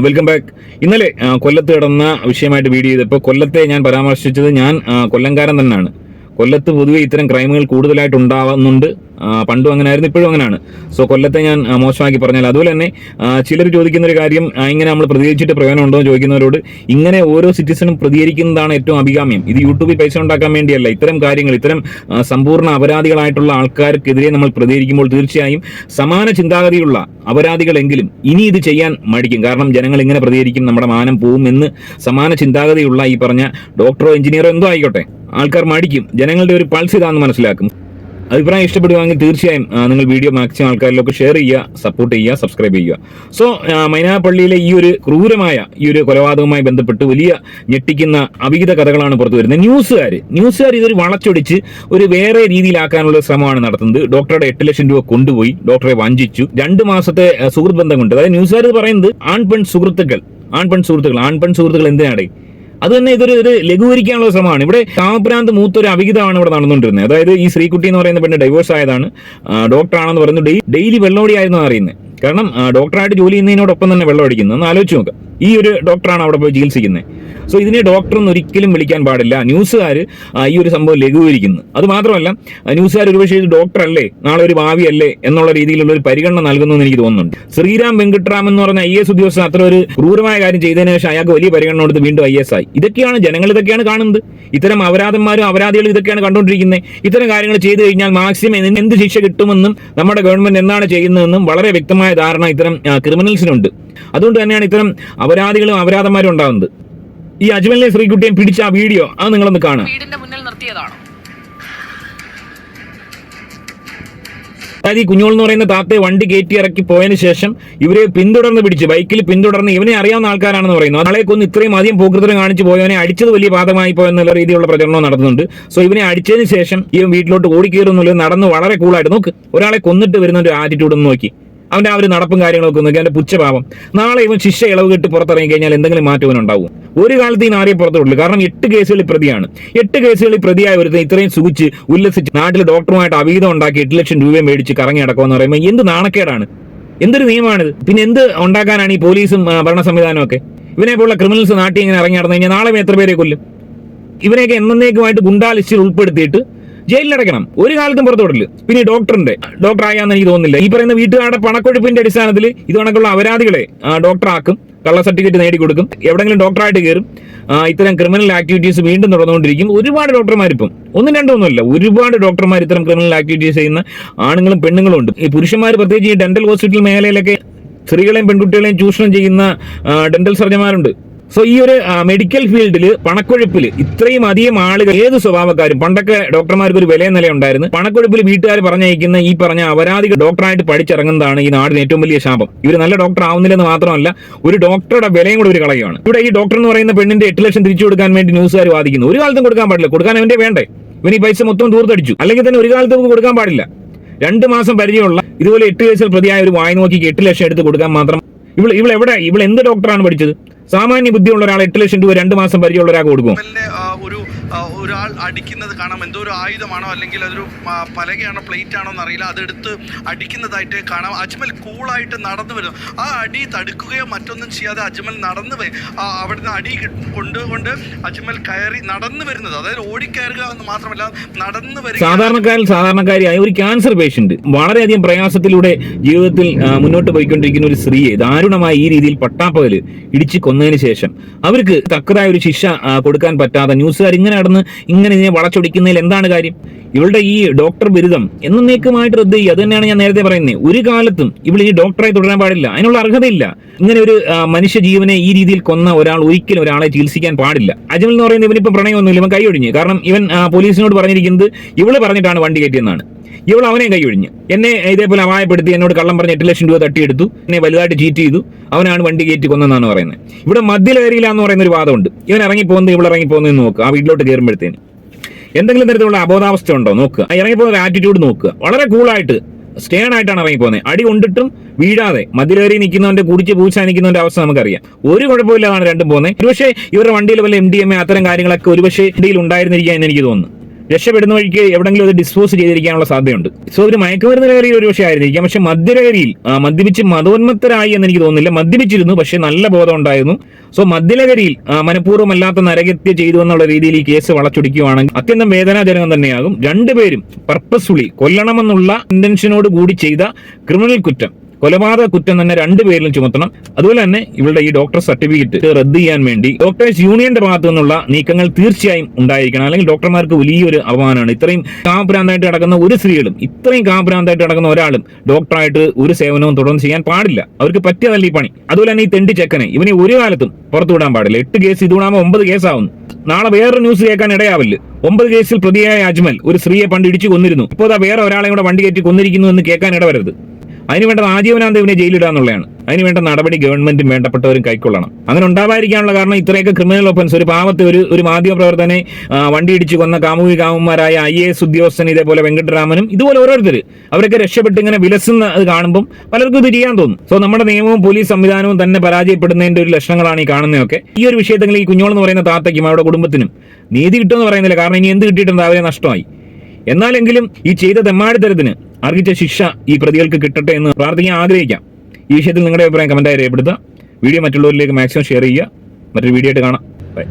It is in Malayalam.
വെൽക്കം ബാക്ക് ഇന്നലെ ആ, കൊല്ലത്ത് കിടന്ന വിഷയമായിട്ട് വീഡിയോ ചെയ്തപ്പോൾ കൊല്ലത്തെ ഞാൻ പരാമർശിച്ചത് ഞാൻ ആ, കൊല്ലംകാരൻ തന്നെയാണ്. കൊല്ലത്ത് പൊതുവെ ഇത്തരം ക്രൈമുകൾ കൂടുതലായിട്ട് ഉണ്ടാവുന്നുണ്ട്. പണ്ടും അങ്ങനെ ആയിരുന്നു ഇപ്പോഴും അങ്ങനെയാണ് സോ കൊല്ലത്തെ ഞാൻ മോശമാക്കി പറഞ്ഞാൽ അതുപോലെ തന്നെ ചിലർ ചോദിക്കുന്ന ഒരു കാര്യം ഇങ്ങനെ നമ്മൾ പ്രതികരിച്ചിട്ട് പ്രയോജനം ഉണ്ടോ എന്ന് ചോദിക്കുന്നവരോട് ഇങ്ങനെ ഓരോ സിറ്റിസണും പ്രതികരിക്കുന്നതാണ് ഏറ്റവും അഭികാമ്യം. ഇത് യൂട്യൂബിൽ പൈസ ഉണ്ടാക്കാൻ വേണ്ടിയല്ല. ഇത്തരം കാര്യങ്ങൾ ഇത്തരം സമ്പൂർണ അപരാധികളായിട്ടുള്ള ആൾക്കാർക്കെതിരെ നമ്മൾ പ്രതികരിക്കുമ്പോൾ തീർച്ചയായും സമാന ചിന്താഗതിയുള്ള അപരാധികളെങ്കിലും ഇനി ഇത് ചെയ്യാൻ മടിക്കും. കാരണം ജനങ്ങൾ ഇങ്ങനെ പ്രതികരിക്കും നമ്മുടെ മാനം പോവും എന്ന് സമാന ചിന്താഗതിയുള്ള ഈ പറഞ്ഞ ഡോക്ടറോ എഞ്ചിനീയറോ എന്തോ ആയിക്കോട്ടെ. ആൾക്കാർ മടിക്കും. ജനങ്ങളുടെ ഒരു പൾസ് ഇതാണെന്ന് മനസ്സിലാക്കും. അഭിപ്രായം ഇഷ്ടപ്പെടുകയാണെങ്കിൽ തീർച്ചയായും നിങ്ങൾ വീഡിയോ മാക്സിമം ആൾക്കാരിലൊക്കെ ഷെയർ ചെയ്യുക സപ്പോർട്ട് ചെയ്യുക സബ്സ്ക്രൈബ് ചെയ്യുക. സോ മൈനാപ്പള്ളിയിലെ ഈ ഒരു ക്രൂരമായ ഈ ഒരു കൊലപാതകവുമായി ബന്ധപ്പെട്ട് വലിയ ഞെട്ടിക്കുന്ന അവിഹിത കഥകളാണ് പുറത്തു വരുന്നത്. ന്യൂസുകാർ ന്യൂസുകാർ ഇതൊരു വളച്ചൊടിച്ച് ഒരു വേറെ രീതിയിലാക്കാനുള്ള ശ്രമമാണ് നടത്തുന്നത്. ഡോക്ടറുടെ എട്ട് ലക്ഷം രൂപ കൊണ്ടുപോയി ഡോക്ടറെ വഞ്ചിച്ചു. രണ്ട് മാസത്തെ സുഹൃത്ത് ബന്ധം കൊണ്ട്. അതായത് ന്യൂസുകാർ പറയുന്നത് ആൺ പെൺ സുഹൃത്തുക്കൾ ആൺ പെൺ സുഹൃത്തുക്കൾ ആൺ പെൺ സുഹൃത്തുക്കൾ എന്തിനാടേ? അത് തന്നെ ഇതൊരു ഒരു ലഘൂകരിക്കാനുള്ള ശ്രമമാണ്. ഇവിടെ കാമപ്രാന്ത് മൂത്തൊരു അവിഹിതമാണ് ഇവിടെ നടന്നുകൊണ്ടിരുന്നത്. അതായത് ഈ ശ്രീകുട്ടി എന്ന് പറയുന്ന പെണ്ണ് ഡൈവോഴ്സ് ആയതാണ്. ഡോക്ടർ ആണെന്ന് പറയുന്നു. ഡെയിലി വെള്ളമടിയായിരുന്നു അറിയുന്നത്. കാരണം ഡോക്ടറായിട്ട് ജോലി ചെയ്യുന്നതിനോടൊപ്പം തന്നെ വെള്ളം അടിക്കുന്നു ഒന്ന് ആലോചിച്ച് നോക്കുക ഈ ഒരു ഡോക്ടറാണ് അവിടെ പോയി ചികിത്സിക്കുന്നത്. സോ ഇതിനെ ഡോക്ടർ എന്ന് ഒരിക്കലും വിളിക്കാൻ പാടില്ല. ന്യൂസുകാർ ഈ ഒരു സംഭവം ലഘൂകരിക്കുന്നു. അത് മാത്രമല്ല ന്യൂസുകാർ ഒരുപക്ഷെ ഇത് ഡോക്ടർ അല്ലേ നാളെ ഒരു ഭാവിയല്ലേ എന്നുള്ള രീതിയിലുള്ള ഒരു പരിഗണന നൽകുന്നു എന്ന് എനിക്ക് തോന്നുന്നുണ്ട്. ശ്രീരാം വെങ്കിട്ടറാം എന്ന് പറഞ്ഞ ഐ എസ് ഉദ്യോഗസ്ഥൻ അത്ര ഒരു ക്രൂരമായ കാര്യം ചെയ്തതിനു ശേഷം അയാൾക്ക് വലിയ പരിഗണന കൊടുത്ത് വീണ്ടും ഐ എസ് ആയി. ഇതൊക്കെയാണ് ജനങ്ങൾ ഇതൊക്കെയാണ് കാണുന്നത്. ഇത്തരം അപരാധന്മാരും അപരാധികളും ഇതൊക്കെയാണ് കണ്ടുകൊണ്ടിരിക്കുന്നത്. ഇത്തരം കാര്യങ്ങൾ ചെയ്തു കഴിഞ്ഞാൽ മാക്സിമം എന്ത് ശിക്ഷ കിട്ടുമെന്നും നമ്മുടെ ഗവൺമെന്റ് എന്താണ് ചെയ്യുന്നതെന്നും വളരെ വ്യക്തമായ ധാരണ ഇത്തരം ക്രിമിനൽസിനുണ്ട്. അതുകൊണ്ട് തന്നെയാണ് ഇത്തരം അപരാധികളും അപരാധന്മാരും ഉണ്ടാവുന്നത്. ഈ അജ്മലിനെ ശ്രീകുട്ടിയെ പിടിച്ച ആ വീഡിയോ അത് നിങ്ങളൊന്ന് കാണാം വീടിന്റെ മുന്നിൽ നിർത്തിയതാണോ. അതായത് ഈ കുഞ്ഞോൾ എന്ന് പറയുന്ന താത്തയെ വണ്ടി കയറ്റി ഇറക്കി പോയതിനു ശേഷം ഇവരെ പിന്തുടർന്ന് പിടിച്ച്. ബൈക്കിൽ പിന്തുടർന്ന് ഇവനെ അറിയാവുന്ന ആൾക്കാരാണെന്ന് പറയുന്നു. നാളെ കൊന്ന് ഇത്രയും അധികം പോകൃതരം കാണിച്ച് പോയവനെ അടിച്ചത് വലിയ പാതമായി പോയെന്നുള്ള രീതിയിലുള്ള പ്രചരണം നടത്തുന്നുണ്ട്. സോ ഇവനെ അടിച്ചതിന് ശേഷം ഇവൻ വീട്ടിലോട്ട് ഓടിക്കേറുന്നുള്ളത് നടന്ന് വളരെ കൂളായിട്ട് നോക്ക് ഒരാളെ കൊന്നിട്ട് വരുന്ന ഒരു ആറ്റിറ്റ്യൂഡ് ഒന്ന് നോക്കി. അവന്റെ ആ ഒരു നടപ്പും കാര്യങ്ങളൊക്കെ നോക്കി. എന്റെ പുച്ഛഭാവം. നാളെ ഇവൻ ശിക്ഷ ഇളവ് കിട്ടി പുറത്തിറങ്ങി കഴിഞ്ഞാൽ എന്തെങ്കിലും മാറ്റം ഇവനുണ്ടാവും ഒരു കാലത്ത് ഈ നാറിയെ പുറത്തുള്ളൂ കാരണം എട്ട് കേസുകളിൽ പ്രതിയാണ്. എട്ട് കേസുകളിൽ പ്രതിയായ ഒരുത്തൻ ഇത്രയും സുഖിച്ച് ഉല്ലസിച്ച് നാട്ടിൽ ഡോക്ടറുമായിട്ട് അവീതം ഉണ്ടാക്കി എട്ട് ലക്ഷം രൂപ മേടിച്ച് കറങ്ങി നടക്കുമെന്ന് പറയുമ്പോൾ എന്ത് നാണക്കേടാണ്? എന്തൊരു നിയമമാണിത്? പിന്നെ എന്ത് ഉണ്ടാക്കാനാണ് ഈ പോലീസും ഭരണ സംവിധാനവും ഒക്കെ ഇവനെ പോലുള്ള ക്രിമിനൽസ് നാട്ടിൽ ഇങ്ങനെ ഇറങ്ങി നടന്നു കഴിഞ്ഞാൽ നാളെ എത്ര പേരെ കൊല്ലും? ഇവനെയൊക്കെ എന്നേക്കുമായിട്ട് ഗുണ്ടാ ലിസ്റ്റിൽ ഉൾപ്പെടുത്തിയിട്ട് ജയിലിലടക്കണം. ഒരു കാലത്തും പുറത്തു വിടില്ല പിന്നെ ഡോക്ടറിന്റെ ഡോക്ടർ ആയാന്ന് എനിക്ക് തോന്നുന്നില്ല. ഈ പറയുന്ന വീട്ടുകാരുടെ പണക്കൊഴുപ്പിന്റെ അടിസ്ഥാനത്തിൽ ഇത് കണക്കുള്ള അപരാധികളെ ഡോക്ടറാക്കും. കള്ള സർട്ടിഫിക്കറ്റ് നേടിക്കൊടുക്കും. എവിടെങ്കിലും ഡോക്ടറായിട്ട് കയറും ഇത്തരം ക്രിമിനൽ ആക്ടിവിറ്റീസ് വീണ്ടും തുടർന്നുകൊണ്ടിരിക്കും ഒരുപാട് ഡോക്ടർമാർ ഇപ്പം. ഒന്നും രണ്ടൊന്നുമല്ല ഒരുപാട് ഡോക്ടർമാർ ഇത്തരം ക്രിമിനൽ ആക്ടിവിറ്റീസ് ചെയ്യുന്ന ആണുങ്ങളും പെണ്ണുങ്ങളും ഉണ്ട്. ഈ പുരുഷന്മാർ പ്രത്യേകിച്ച് ഈ ഡെന്റൽ ഹോസ്പിറ്റൽ മേഖലയിലൊക്കെ സ്ത്രീകളെയും പെൺകുട്ടികളെയും ചൂഷണം ചെയ്യുന്ന ഡെന്റൽ സർജന്മാരുണ്ട്. സോ ഈ ഒരു മെഡിക്കൽ ഫീൽഡിൽ പണക്കൊഴുപ്പിൽ ഇത്രയും അധികം ആളുകൾ ഏത് സ്വഭാവക്കാരും പണ്ടൊക്കെ ഡോക്ടർമാർക്ക് ഒരു വിലയ നില ഉണ്ടായിരുന്നു പണക്കൊഴുപ്പിൽ വീട്ടുകാർ പറഞ്ഞയക്കുന്ന ഈ പറഞ്ഞ അപരാധികൾ ഡോക്ടറായിട്ട് പഠിച്ചിറങ്ങുന്നതാണ് ഈ നാടിന് ഏറ്റവും വലിയ ശാപം. ഇവർ നല്ല ഡോക്ടർ ആവുന്നില്ലെന്ന് മാത്രമല്ല ഒരു ഡോക്ടറുടെ വിലയും കൂടെ ഒരു കളയുകയാണ് ഇവിടെ ഈ ഡോക്ടർ എന്ന് പറയുന്ന പെണ്ണിന്റെ എട്ട് ലക്ഷം തിരിച്ചു കൊടുക്കാൻ വേണ്ടി ന്യൂസുകാർ വാദിക്കുന്നു. ഒരു കാലത്തും കൊടുക്കാൻ പാടില്ല. കൊടുക്കാൻ അവന്റെ വേണ്ടേ? ഇവൻ ഈ പൈസ മൊത്തം ദൂർത്തടിച്ചു. അല്ലെങ്കിൽ തന്നെ ഒരു കാലത്ത് കൊടുക്കാൻ പാടില്ല. രണ്ട് മാസം പരിചയമുള്ള ഇതുപോലെ എട്ട് വയസ്സിൽ പ്രതിയായ ഒരു വായി നോക്കി എട്ട് ലക്ഷം എടുത്ത് കൊടുക്കാൻ മാത്രം. ഇവൾ ഇവൾ എവിടെ ഇവൾ എന്ത് ഡോക്ടറാണ് പഠിച്ചത്? സാമാന്യ ബുദ്ധിയുള്ള ഒരാൾ എട്ട് ലക്ഷം രൂപ രണ്ട് മാസം പരിചയമുള്ള ഒരാൾക്ക് കൊടുക്കും. ഒരു ഒരാൾ അടിക്കുന്നത് കാണാം. എന്തോ ഒരു ആയുധമാണോ അല്ലെങ്കിൽ അതൊരു പലകയാണോ പ്ലേറ്റ് ആണോ എന്നറിയില്ല. അതെടുത്ത് അടിക്കുന്നതായിട്ട് കാണാം. അജ്മൽ കൂളായിട്ട് നടന്നു വരുന്നു. ആ അടി തടുക്കുകയോ മറ്റൊന്നും ചെയ്യാതെ അജ്മൽ നടന്നു വരും അവിടുന്ന് അടി കൊണ്ടുകൊണ്ട് അജ്മൽ കയറി നടന്നു വരുന്നത്. അതായത് ഓടിക്കയറുക എന്ന് മാത്രമല്ല നടന്നു വരിക. സാധാരണക്കാരിൽ സാധാരണക്കാരിയായ ഒരു ക്യാൻസർ പേഷ്യന്റ് വളരെയധികം പ്രയാസത്തിലൂടെ ജീവിതത്തിൽ മുന്നോട്ട് പോയിക്കൊണ്ടിരിക്കുന്ന ഒരു സ്ത്രീയെ ദാരുണമായി ഈ രീതിയിൽ പട്ടാപ്പകൽ ഇടിച്ച് കൊന്നതിന് ശേഷം അവർക്ക് തക്കതായ ഒരു ശിക്ഷ കൊടുക്കാൻ പറ്റാതെ ന്യൂസുകാർ ഇങ്ങനെ നടന്ന് ഇങ്ങനെ ഇതിനെ വളച്ചൊടിക്കുന്നതിൽ എന്താണ് കാര്യം? ഇവളുടെ ഈ ഡോക്ടർ ബിരുദം എന്നേക്കുമായിട്ട് റദ്ദ് ചെയ്യുക. അത് തന്നെയാണ് ഞാൻ നേരത്തെ പറയുന്നത് ഒരു കാലത്തും ഇവൾ ഈ ഡോക്ടറായി തുടരാൻ പാടില്ല. അതിനുള്ള അർഹതയില്ല. ഇങ്ങനെ ഒരു മനുഷ്യ ജീവനെ ഈ രീതിയിൽ കൊന്ന ഒരാൾ ഒരിക്കലും ഒരാളെ ചികിത്സിക്കാൻ പാടില്ല. അജ്മൽ എന്ന് പറയുന്നത് ഇവനിപ്പോൾ പ്രണയമൊന്നുമില്ല. ഇവൻ കൈയൊഴിഞ്ഞ് കാരണം ഇവൻ പോലീസിനോട് പറഞ്ഞിരിക്കുന്നത് ഇവൾ പറഞ്ഞിട്ടാണ് വണ്ടി കയറ്റിയെന്നാണ് ഇവൾ അവനെയും ഒഴിഞ്ഞ്. എന്നെ ഇതേപോലെ അപായപ്പെടുത്തി എന്നോട് കള്ളം പറഞ്ഞ് എട്ട് ലക്ഷം രൂപ തട്ടിയെടുത്തു. എന്നെ വലുതായിട്ട് ചീറ്റ് ചെയ്തു. അവനാണ് വണ്ടി കയറ്റി കൊന്നെന്നാണ് പറയുന്നത്. ഇവിടെ മധ്യലഹരിയില എന്ന് പറയുന്ന ഒരു വാദമുണ്ട്. ഇവൻ ഇറങ്ങി ഇറങ്ങിപ്പോകുന്നത് ഇവൾ ഇറങ്ങിപ്പോകുന്നത് നോക്കുക ആ വീട്ടിലോട്ട് കയറുമ്പോഴത്തേന്. എന്തെങ്കിലും തരത്തിലുള്ള അബോധാവസ്ഥ ഉണ്ടോ? നോക്കുക ആ ഒരു ആറ്റിറ്റ്യൂഡ് നോക്കുക വളരെ കൂളായിട്ട് സ്റ്റേൺ ആയിട്ടാണ് ഇറങ്ങിപ്പോകുന്നത്. അടി കൊണ്ടിട്ടും വീഴാതെ മതിലേറി നിൽക്കുന്നവന്റെ കുടിച്ച് പൂച്ച നിൽക്കുന്നവന്റെ അവസ്ഥ നമുക്കറിയാം. ഒരു കുഴപ്പമില്ലാതാണ് രണ്ടും പോകുന്നത്. ഒരുപക്ഷെ ഇവരുടെ വണ്ടിയിൽ വല്ല എം ഡി എം എ അത്തരം കാര്യങ്ങളൊക്കെ ഒരുപക്ഷെ ഇന്ത്യയിൽ ഉണ്ടായിരുന്നിരിക്കാൻ എന്ന് എനിക്ക് തോന്നുന്നു. രക്ഷപ്പെടുന്ന വഴിക്ക് എവിടെങ്കിലും അത് ഡിസ്പോസ് ചെയ്തിരിക്കാനുള്ള സാധ്യതയുണ്ട്. സോ ഒരു മയക്കുമരുന്ന് ലഹരി ഒരു പക്ഷേ ആയിരുന്നിരിക്കാം. പക്ഷെ മദ്യലഹരിയിൽ മദ്യപിച്ച് മതോന്മത്തരായി എന്ന് എനിക്ക് തോന്നുന്നില്ല. മദ്യപിച്ചിരുന്നു പക്ഷെ നല്ല ബോധം ഉണ്ടായിരുന്നു. സോ മദ്യലഹരിയിൽ മനഃപൂർവമല്ലാത്ത നരകത്യ ചെയ്തു എന്നുള്ള രീതിയിൽ ഈ കേസ് വളച്ചൊടിക്കുകയാണെങ്കിൽ അത്യന്തം വേദനാജനകം തന്നെയാകും. രണ്ടുപേരും പർപ്പസ്ഫുള്ളി കൊല്ലണമെന്നുള്ള ഇന്റൻഷനോട് കൂടി ചെയ്ത ക്രിമിനൽ കുറ്റം. കൊലപാതക കുറ്റം തന്നെ രണ്ടുപേരിലും ചുമത്തണം. അതുപോലെ തന്നെ ഇവളുടെ ഈ ഡോക്ടർ സർട്ടിഫിക്കറ്റ് റദ്ദ് ചെയ്യാൻ വേണ്ടി ഡോക്ടേഴ്സ് യൂണിയന്റെ ഭാഗത്തു നിന്നുള്ള നീക്കങ്ങൾ തീർച്ചയായും ഉണ്ടായിരിക്കണം. അല്ലെങ്കിൽ ഡോക്ടർമാർക്ക് വലിയൊരു അപമാനമാണ്. ഇത്രയും കാഭ്രാന്തായിട്ട് നടക്കുന്ന ഒരു സ്ത്രീകളും ഇത്രയും കാഭ്രാന്തായിട്ട് നടക്കുന്ന ഒരാളും ഡോക്ടറായിട്ട് ഒരു സേവനവും തുടർന്ന് ചെയ്യാൻ പാടില്ല. അവർക്ക് പറ്റിയതല്ല ഈ പണി. അതുപോലെ തന്നെ ഈ തെണ്ടി ചെക്കനെ ഇവനെ ഒരു കാലത്തും പുറത്തു വിടാൻ പാടില്ല. എട്ട് കേസ് ഇതുകൂടാകുമ്പോൾ ഒമ്പത് കേസാവുന്നു നാളെ വേറൊരു ന്യൂസ് കേൾക്കാൻ ഇടയാവില്ല. ഒമ്പത് കേസിൽ പ്രതിയായ അജ്മൽ ഒരു സ്ത്രീയെ പണ്ട് ഇടിച്ചു കൊന്നിരുന്നു. ഇപ്പോൾ വേറെ ഒരാളെ കൂടെ വണ്ടി കയറ്റി കൊന്നിരിക്കുന്നു എന്ന് കേൾക്കാൻ ഇടവരരുത്. അതിന് വേണ്ടത് ആജീവനാന്ത ഇവനെ ജയിലിടാന്നുള്ളതാണ് അതിന് വേണ്ട നടപടി ഗവൺമെന്റും വേണ്ടപ്പെട്ടവരും കൈക്കൊള്ളണം. അങ്ങനെ ഉണ്ടാവാതിരിക്കാനുള്ള കാരണം ഇത്രയൊക്കെ ക്രിമിനൽ ഒഫൻസ് ഒരു പാവത്തെ ഒരു ഒരു മാധ്യമപ്രവർത്തനെ വണ്ടി ഇടിച്ച് കൊന്ന കാമുകി കാമുമാരായ ഐ എ എസ് ഉദ്യോഗസ്ഥൻ ഇതേപോലെ വെങ്കട്ടരാമനും ഇതുപോലെ ഓരോരുത്തർ അവരൊക്കെ രക്ഷപ്പെട്ട് ഇങ്ങനെ വിലസുന്ന അത് കാണുമ്പോൾ പലർക്കും ഇത് ചെയ്യാൻ തോന്നും. സോ നമ്മുടെ നിയമവും പോലീസ് സംവിധാനവും തന്നെ പരാജയപ്പെടുന്നതിന്റെ ഒരു ലക്ഷണങ്ങളാണ് ഈ കാണുന്നതൊക്കെ. ഈ ഒരു വിഷയത്തിൽ ഈ കുഞ്ഞോളെന്ന് പറയുന്ന താത്തയ്ക്കും അവരുടെ കുടുംബത്തിനും നീതി കിട്ടുമെന്ന് പറയുന്നില്ല. കാരണം ഇനി എന്ത് കിട്ടിയിട്ടും അവരെ നഷ്ടമായി. എന്നാലെങ്കിലും ഈ ചെയ്ത തെമ്മാടിത്തരത്തിന് അർഹിച്ച ശിക്ഷ ഈ പ്രതികൾക്ക് കിട്ടട്ടെ എന്ന് പ്രാർത്ഥിക്കാൻ ആഗ്രഹിക്കാം. ഈ വിഷയത്തിൽ നിങ്ങളുടെ അഭിപ്രായം കമന്റായി രേഖപ്പെടുത്തുക. വീഡിയോ മറ്റുള്ളവരിലേക്ക് മാക്സിമം ഷെയർ ചെയ്യുക. മറ്റൊരു വീഡിയോ ആയിട്ട് കാണാം. ബൈ